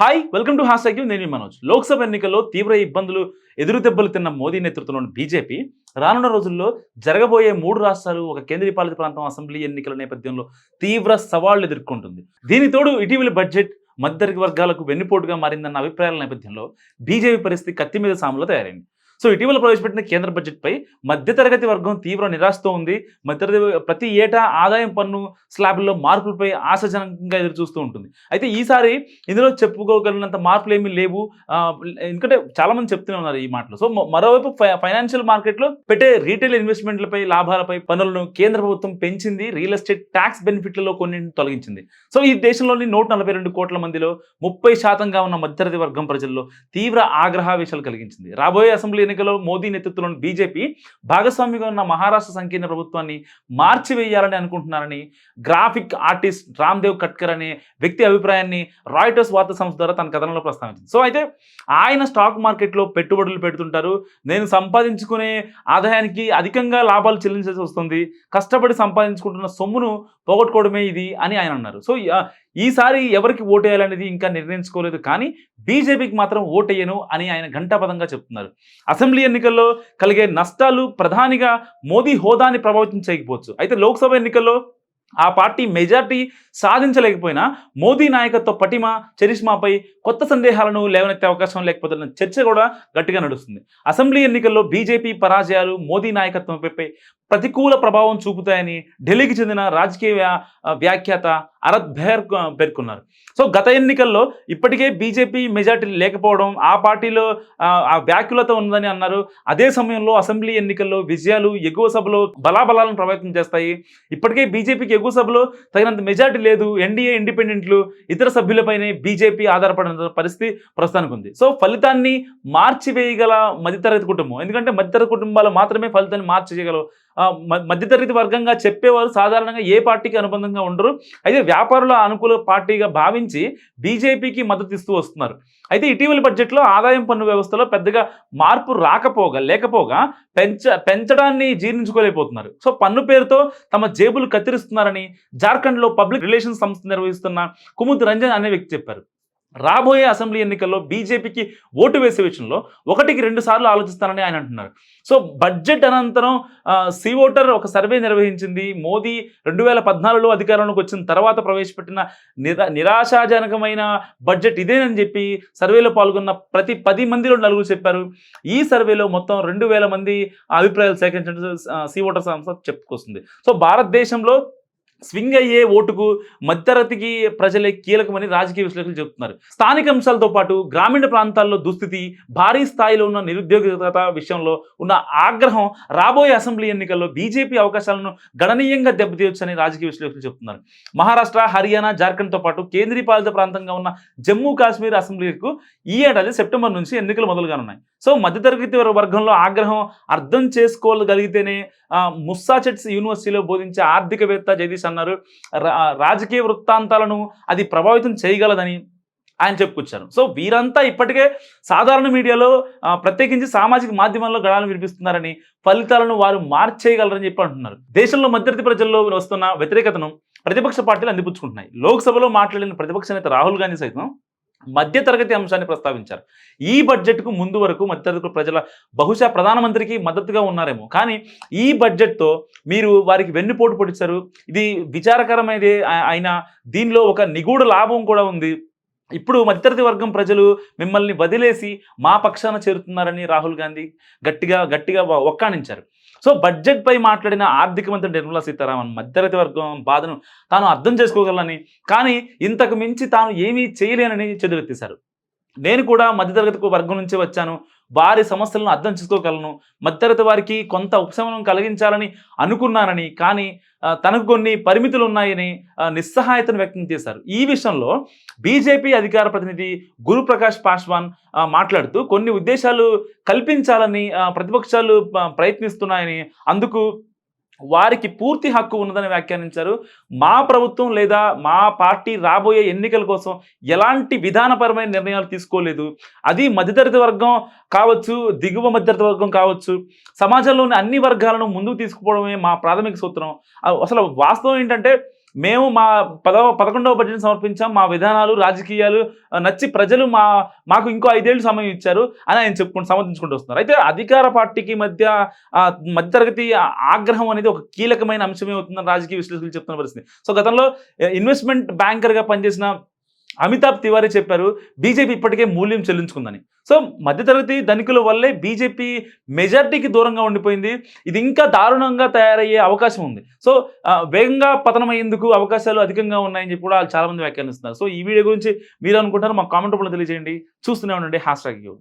Hi welcome to has నేను మనోజ్. లోక్సభ ఎన్నికల్లో తీవ్ర ఇబ్బందులు ఎదురు దెబ్బలు తిన్న మోదీ నేతృత్వంలోని బీజేపీ రానున్న రోజుల్లో జరగబోయే మూడు రాష్ట్రాలు ఒక కేంద్రీయపాలిత ప్రాంతం అసెంబ్లీ ఎన్నికల నేపథ్యంలో తీవ్ర సవాళ్ళు ఎదుర్కొంటుంది. దీని తోడు ఇటీవల బడ్జెట్ మధ్యతరగతి వర్గాలకు వెన్నుపోటుగా మారిందన్న అభిప్రాయాల నేపథ్యంలో బీజేపీ పరిస్థితి కత్తి మీద సాములో తయారైంది. సో ఇటీవల ప్రవేశపెట్టిన కేంద్ర బడ్జెట్పై మధ్యతరగతి వర్గం తీవ్ర నిరాశతో ఉంది. మధ్యతరగతి ప్రతి ఏటా ఆదాయం పన్ను స్లాబ్లో మార్పులపై ఆశాజనకంగా ఎదురు చూస్తూ ఉంటుంది. అయితే ఈసారి ఇందులో చెప్పుకోగలిగినంత మార్పులు ఏమీ లేవు ఎందుకంటే చాలా మంది చెప్తూనే ఉన్నారు ఈ మాటలు. సో మరోవైపు ఫై- ఫైనాన్షియల్ మార్కెట్లో పెట్టే రీటైల్ ఇన్వెస్ట్మెంట్లపై లాభాలపై పన్నులను కేంద్ర ప్రభుత్వం పెంచింది. రియల్ ఎస్టేట్ ట్యాక్స్ బెనిఫిట్లలో కొన్ని తొలగించింది. సో ఈ దేశంలోని నూట నలభై రెండు కోట్ల మందిలో ముప్పై శాతంగా ఉన్న మధ్యతరగతి వర్గం ప్రజల్లో తీవ్ర ఆగ్రహావేశాలు కలిగించింది. రాబోయే అసెంబ్లీ ఎన్నికల్లో మోదీ నేతృత్వంలోని బీజేపీ భాగస్వామిగా ఉన్న మహారాష్ట్ర సంకీర్ణ ప్రభుత్వాన్ని మార్చివేయాలని అనుకుంటున్నారని గ్రాఫిక్ ఆర్టిస్ట్ రామ్దేవ్ కట్కర్ అనే వ్యక్తి అభిప్రాయాన్ని రాయిటర్స్ వార్తా సంస్థ ద్వారా తన కథనంలో ప్రస్తావించింది. సో అయితే ఆయన స్టాక్ మార్కెట్లో పెట్టుబడులు పెడుతుంటారు. నేను సంపాదించుకునే ఆదాయానికి అధికంగా లాభాలు చెల్లించాల్సి వస్తుంది. కష్టపడి సంపాదించుకుంటున్న సొమ్మును పోగొట్టుకోవడమే ఇది అని ఆయన అన్నారు. సో ఈసారి ఎవరికి ఓటేయాలనేది ఇంకా నిర్ణయించుకోలేదు కానీ బీజేపీకి మాత్రం ఓటేయను అని ఆయన ఘంటాపదంగా చెప్తున్నారు. అసెంబ్లీ ఎన్నికల్లో కలిగే నష్టాలు ప్రధానిగా మోదీ హోదాని ప్రభావితం చేయకపోవచ్చు. అయితే లోక్సభ ఎన్నికల్లో ఆ పార్టీ మెజార్టీ సాధించలేకపోయినా మోదీ నాయకత్వ పటిమ చరిష్మాపై కొత్త సందేహాలను లేవనెత్తే అవకాశం లేకపోతున్న చర్చ కూడా గట్టిగా నడుస్తుంది. అసెంబ్లీ ఎన్నికల్లో బీజేపీ పరాజయాలు మోదీ నాయకత్వంపై ప్రతికూల ప్రభావం చూపుతాయని ఢిల్లీకి చెందిన రాజకీయ వ్యాఖ్యాత అరత్ భేర్ పేర్కొన్నారు. సో గత ఎన్నికల్లో ఇప్పటికే బీజేపీ మెజార్టీ లేకపోవడం ఆ పార్టీలో ఆ, వ్యాఖ్యలత వ్యాఖ్యలతో ఉందని అన్నారు. అదే సమయంలో అసెంబ్లీ ఎన్నికల్లో విజయాలు ఎగువ సభలో బలాబలాలను ప్రభావితం చేస్తాయి. ఇప్పటికే బీజేపీకి ఎగువ సభలో తగినంత మెజార్టీ లేదు. ఎన్డీఏ ఇండిపెండెంట్లు ఇతర సభ్యులపైనే బీజేపీ ఆధారపడిన పరిస్థితి ప్రస్తుతానికి ఉంది. సో ఫలితాన్ని మార్చివేయగల మధ్యతరగతి కుటుంబం. ఎందుకంటే మధ్యతరగతి కుటుంబాలు మాత్రమే ఫలితాన్ని మార్చేయగలవు మధ్యతరగతి వర్గంగా చెప్పేవారు సాధారణంగా ఏ పార్టీకి అనుబంధంగా ఉండరు. అయితే వ్యాపారుల అనుకూల పార్టీగా భావించి బీజేపీకి మద్దతు ఇస్తూ వస్తున్నారు. అయితే ఇటీవల బడ్జెట్లో ఆదాయం పన్ను వ్యవస్థలో పెద్దగా మార్పు రాకపోగా లేకపోగా పెంచ పెంచడాన్ని జీర్ణించుకోలేకపోతున్నారు. సో పన్ను పేరుతో తమ జేబులు కత్తిరిస్తున్నారని జార్ఖండ్లో పబ్లిక్ రిలేషన్స్ సంస్థ నిర్వహిస్తున్న కుముద్ రంజన్ అనే వ్యక్తి చెప్పారు. రాబోయే అసెంబ్లీ ఎన్నికల్లో బీజేపీకి ఓటు వేసే విషయంలో ఒకటికి రెండు సార్లు ఆలోచిస్తారని ఆయన అంటున్నారు. సో బడ్జెట్ అనంతరం సి ఓటర్ ఒక సర్వే నిర్వహించింది. మోదీ రెండు వేల పద్నాలుగులో అధికారంలోకి వచ్చిన తర్వాత ప్రవేశపెట్టిన నిరా నిరాశాజనకమైన బడ్జెట్ ఇదేనని చెప్పి సర్వేలో పాల్గొన్న ప్రతి పది మందిలో నలుగురు చెప్పారు. ఈ సర్వేలో మొత్తం రెండు వేల మంది అభిప్రాయాలు సేకరించడం సి ఓటర్ సంస్థ చెప్పుకొస్తుంది. సో భారతదేశంలో స్వింగ్ అయ్యే ఓటుకు మధ్యతరగతికి ప్రజలే కీలకమని రాజకీయ విశ్లేషకులు చెబుతున్నారు. స్థానిక అంశాలతో పాటు గ్రామీణ ప్రాంతాల్లో దుస్థితి భారీ స్థాయిలో ఉన్న నిరుద్యోగత విషయంలో ఉన్న ఆగ్రహం రాబోయే అసెంబ్లీ ఎన్నికల్లో బీజేపీ అవకాశాలను గణనీయంగా దెబ్బతీయొచ్చని రాజకీయ విశ్లేషకులు చెబుతున్నారు. మహారాష్ట్ర హర్యానా జార్ఖండ్తో పాటు కేంద్రీయపాలిత ప్రాంతంగా ఉన్న జమ్మూ కాశ్మీర్ అసెంబ్లీకు ఈ ఏడాది సెప్టెంబర్ నుంచి ఎన్నికలు మొదలుగానున్నాయి. సో మధ్యతరగతి వర్గంలో ఆగ్రహం అర్థం చేసుకోగలిగితేనే ముస్సాచెట్స్ యూనివర్సిటీలో బోధించే ఆర్థికవేత్త జగదీష్ అన్నారు. రాజకీయ వృత్తాంతాలను అది ప్రభావితం చేయగలదని ఆయన చెప్పుకొచ్చారు. సో వీరంతా ఇప్పటికే సాధారణ మీడియాలో ప్రత్యేకించి సామాజిక మాధ్యమాల్లో గడాలను వినిపిస్తున్నారని ఫలితాలను వారు మార్చేయగలరని చెప్పి అంటున్నారు. దేశంలో మధ్యతరగతి ప్రజల్లో వస్తున్న వ్యతిరేకతను ప్రతిపక్ష పార్టీలు అందిపుచ్చుకుంటున్నాయి. లోక్సభలో మాట్లాడిన ప్రతిపక్ష నేత రాహుల్ గాంధీ సైతం మధ్యతరగతి అంశాన్ని ప్రస్తావించారు. ఈ బడ్జెట్కు ముందు వరకు మధ్యతరగతి ప్రజల బహుశా ప్రధానమంత్రికి మద్దతుగా ఉన్నారేమో. కానీ ఈ బడ్జెట్తో మీరు వారికి వెన్నుపోటు పొడిచారు. ఇది విచారకరమైనది. అయినా దీనిలో ఒక నిగూఢ లాభం కూడా ఉంది. ఇప్పుడు మధ్యతరగతి వర్గం ప్రజలు మిమ్మల్ని వదిలేసి మా పక్షాన చేరుతున్నారని రాహుల్ గాంధీ గట్టిగా గట్టిగా ఒక్కాణించారు సో బడ్జెట్పై మాట్లాడిన ఆర్థిక మంత్రి నిర్మలా సీతారామన్ మధ్యతరగతి వర్గం బాధను తాను అర్థం చేసుకోగలని కానీ ఇంతకు మించి తాను ఏమీ చేయలేనని చెదురెత్తేశారు. నేను కూడా మధ్యతరగతి వర్గం నుంచి వచ్చాను. వారి సమస్యలను అర్థం చేసుకోగలను. మధ్యతరగతి వారికి కొంత ఉపశమనం కలిగించాలని అనుకున్నానని కానీ తనకు కొన్ని పరిమితులు ఉన్నాయని నిస్సహాయతను వ్యక్తం చేశారు. ఈ విషయంలో బీజేపీ అధికార ప్రతినిధి గురుప్రకాష్ పాస్వాన్ మాట్లాడుతూ కొన్ని ఉద్దేశాలు కల్పించాలని ప్రతిపక్షాలు ప్రయత్నిస్తున్నాయని అందుకు వారికి పూర్తి హక్కు ఉన్నదని వ్యాఖ్యానించారు. మా ప్రభుత్వం లేదా మా పార్టీ రాబోయే ఎన్నికల కోసం ఎలాంటి విధానపరమైన నిర్ణయాలు తీసుకోలేదు. అది మధ్యతరగతి వర్గం కావచ్చు దిగువ మధ్యతరగతి వర్గం కావచ్చు. సమాజంలోని అన్ని వర్గాలను ముందుకు తీసుకుపోవడమే మా ప్రాథమిక సూత్రం. అసలు వాస్తవం ఏంటంటే మేము మా పదవ పదకొండవ బడ్జెట్ సమర్పించాం. మా విధానాలు రాజకీయాలు నచ్చి ప్రజలు మా మాకు ఇంకో ఐదేళ్ళు సమయం ఇచ్చారు అని ఆయన చెప్పుకుంటూ సమర్థించుకుంటూ వస్తున్నారు. అయితే అధికార పార్టీకి మధ్య మధ్యతరగతి ఆగ్రహం అనేది ఒక కీలకమైన అంశమే అవుతుందని రాజకీయ విశ్లేషకులు చెప్తున్న పరిస్థితి. సో గతంలో ఇన్వెస్ట్మెంట్ బ్యాంకర్గా పనిచేసిన అమితాబ్ తివారీ చెప్పారు బీజేపీ ఇప్పటికే మూల్యం చెల్లించుకుందని. సో మధ్యతరగతి ధనికుల వల్లే బీజేపీ మెజార్టీకి దూరంగా ఉండిపోయింది. ఇది ఇంకా దారుణంగా తయారయ్యే అవకాశం ఉంది. సో వేగంగా పతనమయ్యేందుకు అవకాశాలు అధికంగా ఉన్నాయని చెప్పి కూడా చాలా మంది వ్యాఖ్యానిస్తున్నారు. సో ఈ వీడియో గురించి మీరు అనుకుంటారు మా కామెంట్ రూపంలో తెలియజేయండి. చూస్తూనే ఉండండి. Hashtag you.